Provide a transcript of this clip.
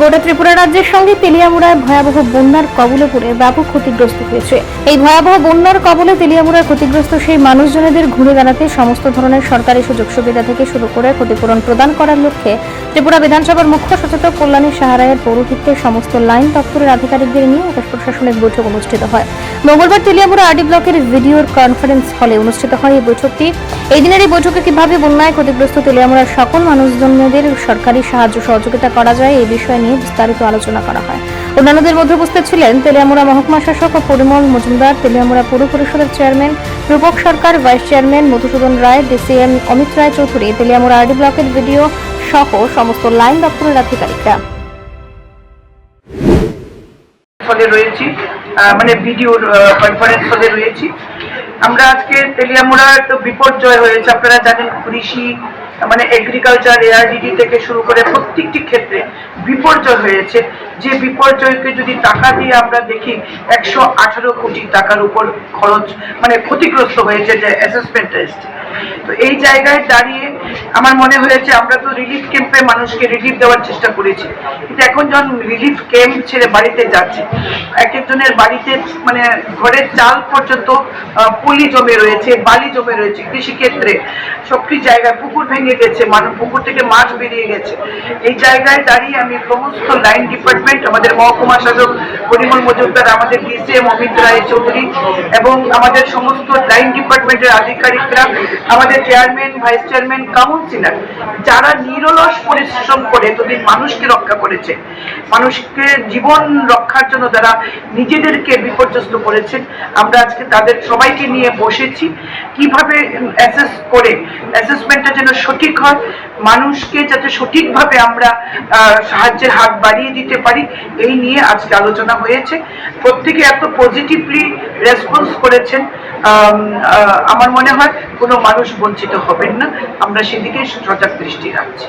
গোটা ত্রিপুরা রাজ্যের সঙ্গে তেলিয়ামুড়ায় ভয়াবহ বন্যার কবলে পড়ে ব্যাপক ক্ষতিগ্রস্ত হয়েছে। এই ভয়াবহ বন্যার কবলে তেলিয়ামুড়ায় ক্ষতিগ্রস্ত সেই মানুষজনেদের ঘুরে দাঁড়াতে সমস্ত ধরনের সরকারি সুযোগ সুবিধা থেকে শুরু করে ক্ষতিপূরণ প্রদান করার লক্ষ্যে ত্রিপুরা বিধানসভার মুখ্য সচেতক কল্যাণী সাহারায়ের পৌরোহিত্যে সমস্ত লাইন দপ্তরের আধিকারিকদের নিয়ে আকাশ প্রশাসনিক বৈঠক অনুষ্ঠিত হয়। মঙ্গলবার তেলিয়ামুড়া আরডি ব্লকের ভিডিওর কনফারেন্স হলে অনুষ্ঠিত হয় এই বৈঠকটি। এই দিনের এই বৈঠকে কীভাবে বন্যায় ক্ষতিগ্রস্ত তেলিয়ামুড়ার সকল মানুষজনদের সরকারি সাহায্য সহযোগিতা করা যায় এই বিষয় নিয়ে বিস্তারিত আলোচনা করা হয়। অন্যান্যদের মধ্যে উপস্থিত ছিলেন তেলিয়ামুড়া মহকুমা শাসক ও পরিমল মজুমদার, তেলিয়ামুড়া পৌর পরিষদের chairman Rupak Sarkar, vice chairman Madhusudan Roy, DCM Amit Roy Chowdhury, Teliamura RD ব্লকের ভিডিও সহ সমস্ত লাইন দপ্তরের আধিকারিকরা। হলে রয়েছি মানে ভিডিওর কনফারেন্স হলে রয়েছি। আমরা আজকে তেলিয়ামুড়া তো বিপর্যয় হয়েছে, আপনারা জানেন কৃষি মানে এগ্রিকালচার এআরডিডি থেকে শুরু করে প্রত্যেকটি ক্ষেত্রে বিপর্যয় হয়েছে। যে বিপর্যয়কে যদি টাকা দিয়ে আমরা দেখি, একশো আঠারো কোটি টাকার উপর খরচ মানে ক্ষতিগ্রস্ত হয়েছে যে অ্যাসেসমেন্ট টেস্ট তো এই জায়গায় দাঁড়িয়ে আমার মনে হয়েছে আমরা তো রিলিফ ক্যাম্পে মানুষকে রিলিফ দেওয়ার চেষ্টা করেছি। কিন্তু এখন যখন রিলিফ ক্যাম্প ছেড়ে বাড়িতে যাচ্ছে, এক একজনের বাড়িতে মানে ঘরের চাল পর্যন্ত পলি জমে রয়েছে, বালি জমে রয়েছে, কৃষিক্ষেত্রে। সবটি জায়গায় পুকুর ভেঙে গেছে মানুষ পুকুর থেকে মাছ বেরিয়ে গেছে। এই জায়গায় দাঁড়িয়ে আমি সমস্ত লাইন ডিপার্টমেন্ট আমাদের মহকুমা শাসক পরিমল মজুমদার, আমাদের ডিসিএম অমিত রায় চৌধুরী এবং আমাদের সমস্ত লাইন ডিপার্টমেন্টের আধিকারিকরা, আমাদের চেয়ারম্যান, ভাইস চেয়ারম্যান, কাউন্সিলর যারা নিরলস পরিশ্রম করে এতদিন মানুষকে রক্ষা করেছে, মানুষকে জীবন রক্ষার জন্য যারা নিজেদেরকে বিপর্যস্ত করেছেন আমরা আজকে তাদের সবাইকে নিয়ে বসেছি। কীভাবে অ্যাসেস করে অ্যাসেসমেন্টটা যেন সঠিক হয়, মানুষকে যাতে সঠিকভাবে আমরা সাহায্যের হাত বাড়িয়ে দিতে পারি এই নিয়ে আজকে আলোচনা হয়েছে। প্রত্যেকে এত পজিটিভলি রেসপন্স করেছেন আমার মনে হয় কোনো মানুষ বঞ্চিত হবেন না। আমরা সেদিকে সজাগ দৃষ্টি রাখছি।